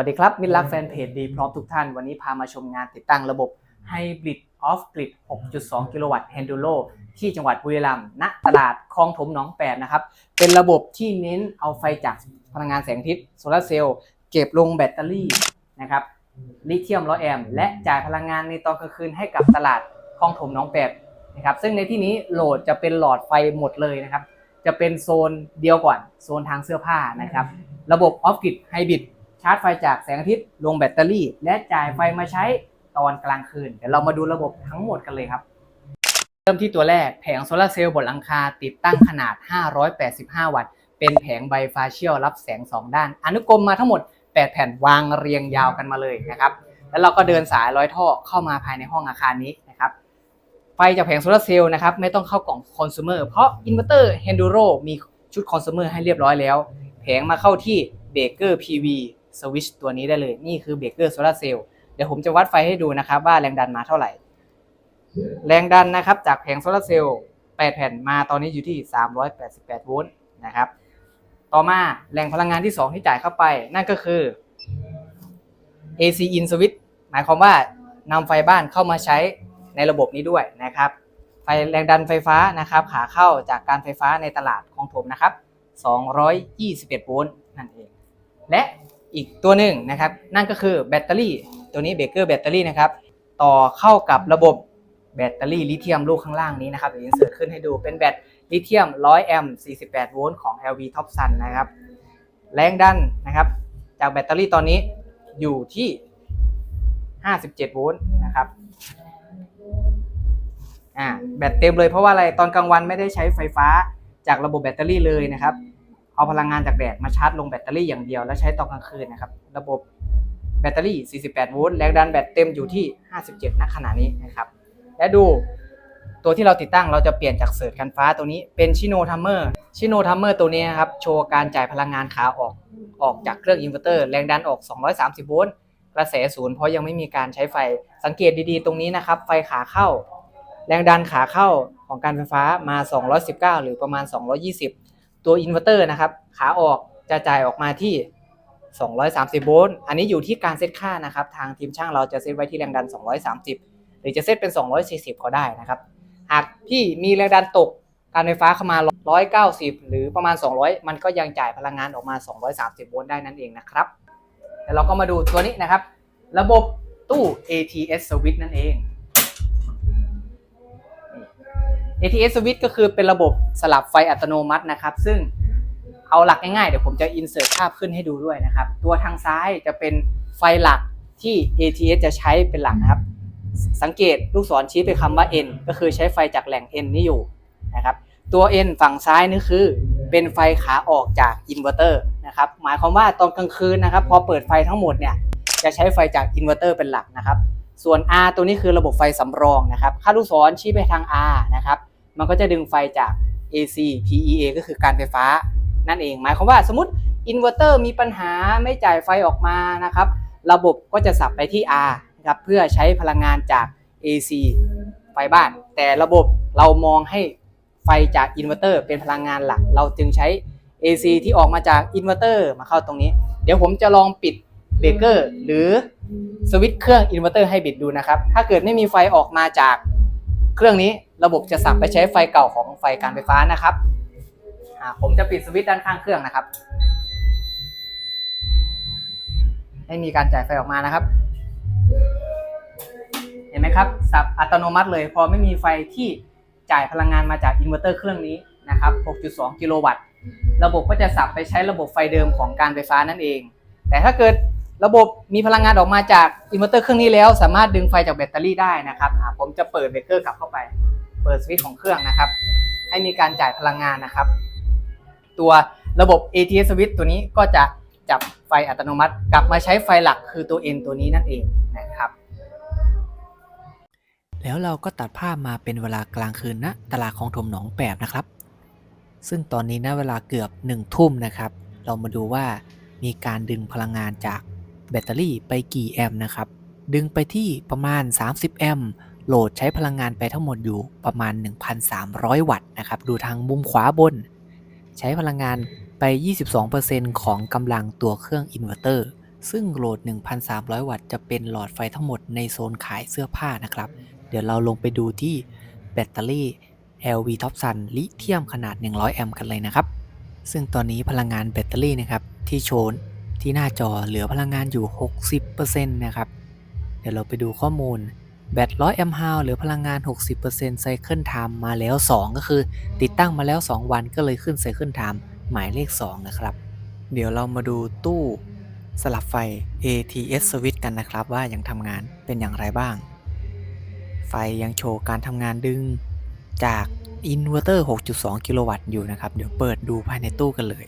สวัสดีครับมิตรรักแฟนเพจดีพร้อมทุกท่าน วันนี้พามาชมงานติดตั้งระบบ Hybrid Off Grid 6.2 กิโลวัตต์ Handuro ที่จังหวัดบุรีรัมย์ณตลาดคลองถมหนองแปดนะครับ เป็นระบบที่เน้นเอาไฟจากพลังงานแสงอาทิตย์โซลาร์เซลล์เก็บลงแบตเตอรี่นะครับลิเธียม100แอมป์และจ่ายพลังงานในตอนกลางคืนให้กับตลาดคลองถมหนองแปดนะครับซึ่งในที่นี้โหลดจะเป็นหลอดไฟหมดเลยนะครับจะเป็นโซนเดียวก่อนโซนทางเสื้อผ้านะครับระบบ Off Grid Hybrid ชาร์จไฟจากแสงอาทิตย์ลงแบตเตอรี่ และจ่ายไฟมาใช้ตอนกลางคืน เดี๋ยวเรามาดูระบบทั้งหมดกันเลยครับ เริ่มที่ตัวแรกแผงโซลาร์เซลล์บนหลังคาติดตั้งขนาด 585 วัตต์ เป็นแผงไบฟาเชียลรับแสง 2 ด้าน อนุกรมมาทั้งหมด 8 แผ่นวางเรียงยาวกันมาเลยนะครับ แล้วเราก็เดินสายร้อยท่อเข้ามาภายในห้องอาคารนี้นะครับไฟจากแผงโซลาร์เซลล์นะครับไม่ต้องเข้ากล่องคอน sumer เพราะอินเวอร์เตอร์ Henduro มีชุดคอน sumer ให้เรียบร้อยแล้ว แผงมาเข้าที่เบเกอร์ PV สวิตชตัวนี้ได้เลย นี่คือเบเกอร์โซลาร์เซลล์เดี๋ยวผมจะวัดไฟให้ดูนะครับว่าแรงดันมาเท่าไหร่ แรงดันนะครับจากแผงโซลาร์เซลล์8แผ่นมาตอนนี้อยู่ที่ 388 โวลต์นะครับ ต่อมาแหล่งพลังงานที่ 2 ที่จ่ายเข้าไป นั่นก็คือ AC in switch หมายความว่านำไฟบ้านเข้ามาใช้ในระบบนี้ด้วยนะครับไฟแรงดันไฟฟ้านะครับ ขาเข้าจากการไฟฟ้าในตลาดของถมนะครับ 221 โวลต์นั่นเอง และ อีกตัวหนึ่งนะครับ นั่นก็คือแบตเตอรี่ ตัวนี้เบเกอร์แบตเตอรี่นะครับ ต่อเข้ากับระบบแบตเตอรี่ลิเธียมลูกข้างล่างนี้นะครับเดี๋ยวอินเสิร์ตขึ้นให้ดูเป็นแบตลิเธียม 100 แอมป์ 48 โวลต์ของ LV Topsun นะครับ แรงดันนะครับ จากแบตเตอรี่ตอนนี้อยู่ที่ 57 โวลต์นะครับอ่าแบตเต็มเลยเพราะว่าอะไรตอนกลางวันไม่ได้ใช้ไฟฟ้าจากระบบแบตเตอรี่เลยนะครับ เอาพลังงานจากแดดมาชาร์จลงแบตเตอรี่อย่างเดียว แล้วใช้ตอนกลางคืนนะครับ ระบบแบตเตอรี่ 48 โวลต์แรงดันแบตเต็มอยู่ที่ 57 ณ ขณะนี้นะครับ และดูตัวที่เราติดตั้งเราจะเปลี่ยนจากเสิร์ชกันฟ้าตัวนี้เป็นชิโนทัมเมอร์ชิโนทัมเมอร์ตัวนี้นครับโชว์การจ่ายพลังงานขาออกออกจากเครื่องอินเวอร์เตอร์แรงดันออก 230 โวลต์กระแสศูนย์เพราะยังไม่มีการใช้ไฟสังเกตดีๆ ตรงนี้นะครับ ไฟขาเข้า แรงดันขาเข้าของการไฟฟ้ามา 219 หรือประมาณ 220 ตัวอินเวอร์เตอร์นะครับ ขาออกจะจ่ายออกมาที่ 230 โวลต์ อันนี้อยู่ที่การเซตค่านะครับ ทางทีมช่างเราจะเซตไว้ที่แรงดัน 230 หรือจะเซตเป็น 240 ก็ได้นะครับ หากพี่มีแรงดันตก การไฟฟ้าเข้ามา 190 หรือประมาณ 200 มันก็ยังจ่ายพลังงานออกมา 230 โวลต์ได้นั่นเองนะครับเดี๋ยวเราก็มาดูตัวนี้นะครับ ระบบตู้ ATS switch นั่นเอง ATS switch ก็คือเป็นระบบสลับไฟอัตโนมัตินะครับ ซึ่งเอาหลักง่ายๆ เดี๋ยวผมจะอินเสิร์ตภาพขึ้นให้ดูด้วยนะครับ ตัวทางซ้ายจะเป็นไฟหลักที่ ATS จะใช้เป็นหลักนะครับ สังเกตลูกศรชี้ไปคำว่า N ก็คือใช้ไฟจากแหล่ง N นี่อยู่นะครับ ตัว N ฝั่งซ้ายนี่คือ เป็นไฟขาออกจากอินเวอร์เตอร์นะครับ หมายความว่าตอนกลางคืนนะครับ พอเปิดไฟทั้งหมดเนี่ยจะใช้ไฟจากอินเวอร์เตอร์เป็นหลักนะครับ ส่วน R ตัวนี้คือระบบไฟสำรองนะครับ ค่าลูกศรชี้ไปทาง R นะครับ มันก็จะดึงไฟจาก AC PEA ก็คือการไฟฟ้านั่นเอง หมายความว่าสมมติอินเวอร์เตอร์มีปัญหาไม่จ่ายไฟออกมานะครับ ระบบก็จะสับไปที่ R นะครับเพื่อใช้พลังงานจาก AC ไฟบ้าน แต่ระบบเรามองให้ไฟจากอินเวอร์เตอร์เป็นพลังงานหลัก เราจึงใช้ AC ที่ออกมาจากอินเวอร์เตอร์มาเข้าตรงนี้ เดี๋ยวผมจะลองปิด เบรกเกอร์ หรือสวิตช์เครื่องอินเวอร์เตอร์ให้บิดดูนะครับ ถ้าเกิดไม่มีไฟออกมาจากเครื่องนี้ระบบจะสับไปใช้ไฟเก่าของไฟการไฟฟ้านะครับผมจะปิดสวิตช์ด้านข้างเครื่องนะครับ ให้มีการจ่ายไฟออกมานะครับ เห็นไหมครับ สับอัตโนมัติเลย พอไม่มีไฟที่จ่ายพลังงานมาจากอินเวอร์เตอร์เครื่องนี้นะครับ 6.2 กิโลวัตต์ ระบบก็จะสับไปใช้ระบบไฟเดิมของการไฟฟ้านั่นเอง แต่ถ้าเกิด ระบบมีพลังงานออกมาจากอินเวอร์เตอร์เครื่องนี้แล้ว สามารถดึงไฟจากแบตเตอรี่ได้นะครับผมจะเปิดเบรกเกอร์กลับเข้าไป เปิดสวิตช์ของเครื่องนะครับ ให้มีการจ่ายพลังงานนะครับ ตัวระบบ ATS switch ตัวนี้ก็จะจับไฟอัตโนมัติ กลับมาใช้ไฟหลักคือตัว N ตัวนี้นั่นเองนะครับแล้วเราก็ตัดภาพมาเป็นเวลากลางคืนณตลาดของถมหนองแปบนะครับ ซึ่งตอนนี้ณเวลาเกือบหนึ่งทุ่มนะครับ เรามาดูว่ามีการดึงพลังงานจาก แบตเตอรี่ไปกี่แอมป์นะครับ ดึงไปที่ประมาณ 30 แอมป์โหลดใช้พลังงานไปทั้งหมดอยู่ประมาณ 1,300 วัตต์นะครับ ดูทางมุมขวาบน ใช้พลังงานไป 22%ของกำลังตัวเครื่องอินเวอร์เตอร์ ซึ่งโหลด 1,300 วัตต์จะเป็นหลอดไฟทั้งหมดในโซนขายเสื้อผ้านะครับ เดี๋ยวเราลงไปดูที่แบตเตอรี่ LV Top Sun ลิเธียมขนาด 100 แอมป์กันเลยนะครับ ซึ่งตอนนี้พลังงานแบตเตอรี่นะครับที่โชว์ ที่หน้าจอเหลือพลังงานอยู่ 60%นะครับ เดี๋ยวเราไปดูข้อมูลแบต100แอมป์ฮาวเหลือพลังงาน 60% Cycle Time มาแล้ว 2 ก็คือติดตั้งมาแล้ว 2 วันก็เลยขึ้น Cycle Time หมายเลข 2 นะครับ เดี๋ยวเรามาดูตู้สลับไฟ ATS Switch กันนะครับว่ายังทำงานเป็นอย่างไรบ้าง ไฟยังโชว์การทำงานดึงจากอินเวอร์เตอร์ 6.2 กิโลวัตต์อยู่นะครับ เดี๋ยวเปิดดูภายในตู้กันเลย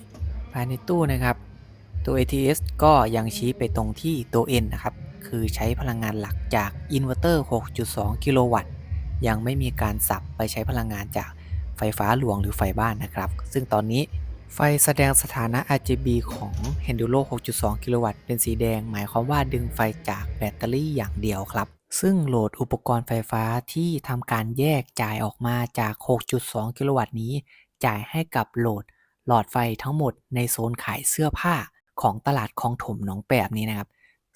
ภายในตู้นะครับ ตัว ATS ก็ยังชี้ไปตรงที่ตัว N นะครับ คือใช้พลังงานหลักจากอินเวอร์เตอร์ 6.2 กิโลวัตต์ ยังไม่มีการสับไปใช้พลังงานจากไฟฟ้าหลวงหรือไฟบ้านนะครับ ซึ่งตอนนี้ไฟแสดงสถานะ RGB ของ Henduro 6.2 กิโลวัตต์ เป็นสีแดง หมายความว่าดึงไฟจากแบตเตอรี่อย่างเดียวครับ ซึ่งโหลดอุปกรณ์ไฟฟ้าที่ทำการแยกจ่ายออกมาจาก 6.2 กิโลวัตต์นี้ จ่ายให้กับโหลดหลอดไฟทั้งหมดในโซนขายเสื้อผ้า ของตลาดคลองถมหนองแปบนี้นะครับ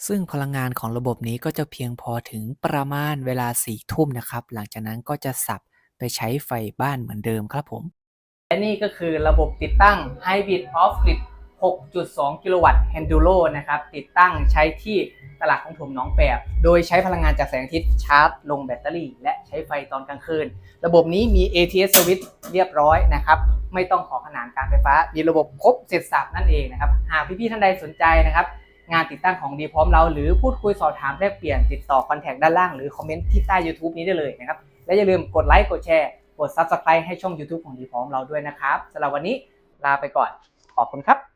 ซึ่งพลังงานของระบบนี้ก็จะเพียงพอถึงประมาณเวลาสี่ทุ่มนะครับ หลังจากนั้นก็จะสับไปใช้ไฟบ้านเหมือนเดิมครับผม และนี่ก็คือระบบติดตั้ง Hybrid Off Grid 6.2 กิโลวัตต์ Henduro นะครับ ติดตั้งใช้ที่ตลาดของถมน้องแปบ โดยใช้พลังงานจากแสงอาทิตย์ชาร์จ ลงแบตเตอรี่ และใช้ไฟตอนกลางคืน ระบบนี้มี ATS Switch เรียบร้อยนะครับ ไม่ต้องขอขนานการไฟฟ้า มีระบบครบเสร็จสับนั่นเองนะครับ หากพี่ๆท่านใดสนใจนะครับ งานติดตั้งของดีพร้อมเรา หรือพูดคุยสอบถามแลกเปลี่ยนติดต่อคอนแทคด้านล่างหรือคอมเมนต์ที่ใต้ YouTube นี้ได้เลยนะครับ และอย่าลืมกดไลค์ กดแชร์ กด Subscribe ให้ช่อง YouTube ของดีพร้อมเราด้วยนะครับสำหรับวันนี้ลาไปก่อน ขอบคุณครับ